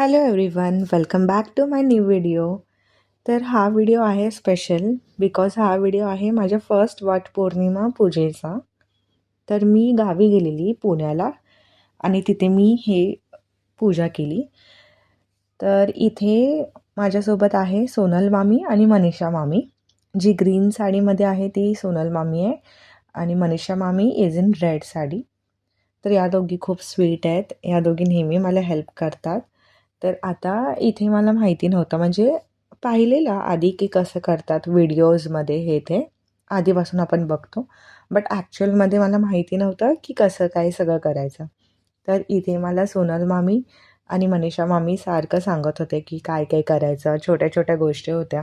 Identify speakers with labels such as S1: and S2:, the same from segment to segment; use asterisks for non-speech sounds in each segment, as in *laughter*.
S1: Hello everyone welcome back to my new video तर हा video आहे स्पेशल बिकॉज हा व्हिडिओ आहे माझ्या फर्स्ट वट पौर्णिमा पूजेचा. तर मी गावी गेलेली पुण्याला आणि तिथे मी हे पूजा केली. तर इथे माझ्यासोबत आहे सोनल मामी आणि मनीषा मामी. जी ग्रीन साडीमध्ये आहे ती सोनल मामी आहे आणि मनीषा मामी इज इन रेड साडी. तर या दोघी खूप स्वीट आहेत. या दोघी नेहमी मला हेल्प करतात. तर आता इथे मला माहिती नव्हतं. म्हणजे पाहिलेलं आधी की कसं करतात व्हिडिओजमध्ये हे ते. आधीपासून आपण बघतो. बट ॲक्च्युअलमध्ये मला माहिती नव्हतं की कसं काय सगळं करायचं. तर इथे मला सोनल मामी आणि मनीषा मामी सारखं सांगत होते की काय काय करायचं. छोट्या छोट्या गोष्टी होत्या.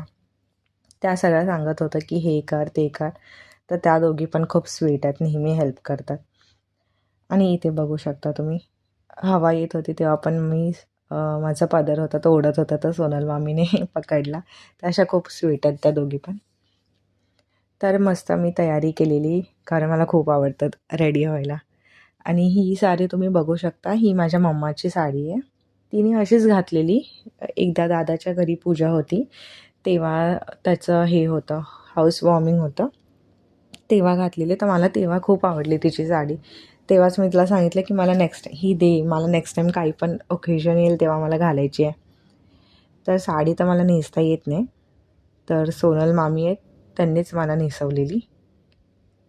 S1: त्या सगळ्या सांगत होतं की हे कर ते कर. तर त्या दोघी पण खूप स्वीट आहेत. नेहमी हेल्प करतात. आणि इथे बघू शकता तुम्ही. हवा येत होती तेव्हा पण मी माझा पादर होता तो ओढत होता तर सोनल मामीने *laughs* पकडला. तर अशा खूप स्वीट आहेत त्या दोघी पण. तर मस्त मी तयारी केलेली कारण मला खूप आवडतं रेडी व्हायला. आणि ही साडी तुम्ही बघू शकता ही माझ्या मम्माची साडी आहे. तिने अशीच घातलेली. एकदा दादाच्या घरी पूजा होती तेव्हा त्याचं हे होतं हाऊस वॉर्मिंग होतं. तेव्हा घातलेली तर मला तेव्हा खूप आवडली तिची साडी. तेव्हाच मी तिला सांगितलं की मला नेक्स्ट ही दे मला नेक्स्ट टाईम काही पण ओकेजन येईल तेव्हा मला घालायची आहे. तर साडी तर मला नेसता येत नाही. तर सोनल मामी आहेत त्यांनीच मला नेसवलेली.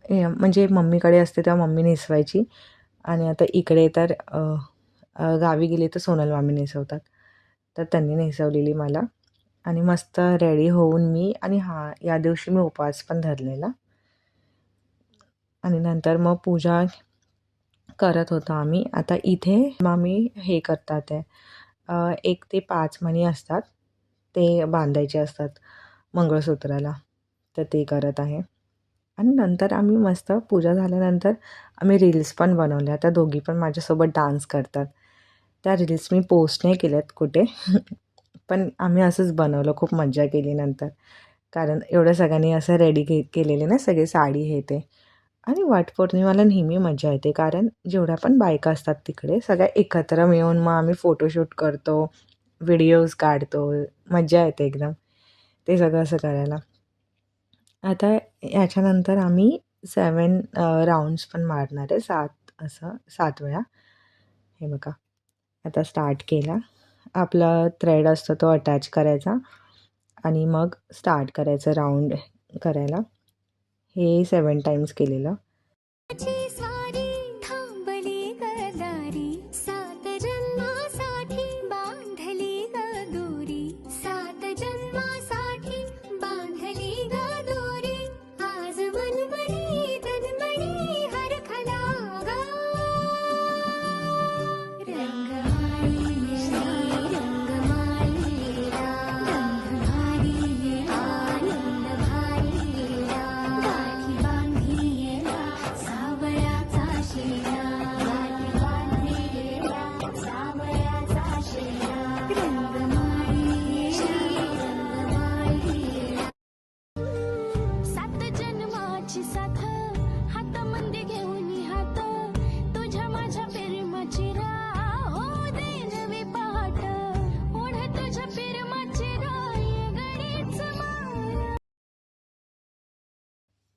S1: म्हणजे मम्मीकडे असते तेव्हा मम्मी नेसवायची. आणि आता इकडे तर गावी गेले तर सोनल मामी नेसवतात. तर त्यांनी नेसवलेली मला. आणि मस्त रेडी होऊन मी आणि हा या दिवशी मी उपवास पण धरलेला. आणि नंतर मग पूजा करत होतो आम्ही. आता इथे मामी हे करतात आहे एक ते पाच मणी असतात. ते बांधायचे असतात मंगळसूत्राला. तर ते करत आहे. आणि नंतर आम्ही मस्त पूजा झाल्यानंतर आम्ही रील्स पण बनवल्या. त्या दोघी पण माझ्यासोबत डान्स करतात. त्या रील्स मी पोस्ट नाही केल्यात कुठे. *laughs* पण आम्ही असंच बनवलं. खूप मजा केली नंतर. कारण एवढं सगळ्यांनी असं रेडी के केलेले ना सगळे साडी हे ते. आणि वटपौर्णिमाला नेहमी मजा येते कारण जेवढ्या पण बायका असतात तिकडे सगळ्या एकत्र मिळून मग आम्ही फोटोशूट करतो व्हिडिओज काढतो मजा येते एकदम ते सगळं असं करायला. आता याच्यानंतर आम्ही सेवन राऊंड्स पण मारणार आहे सात असं सात वेळा. हे बघा आता स्टार्ट केला. आपला थ्रेड असतो तो अटॅच करायचा आणि मग स्टार्ट करायचं राऊंड करायला. हे सेवन टाइम्स केलेलं.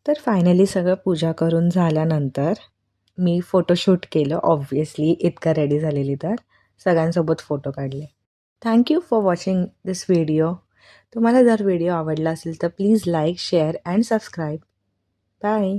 S1: तर फायनली सगळं पूजा करून झाल्यानंतर मी फोटोशूट केलं ऑब्व्हियसली इतकं रेडी झालेली तर. सगळ्यांसोबत फोटो काढले. Thank you for watching this video तुम्हाला जर व्हिडिओ आवडला असेल तर please like share and subscribe bye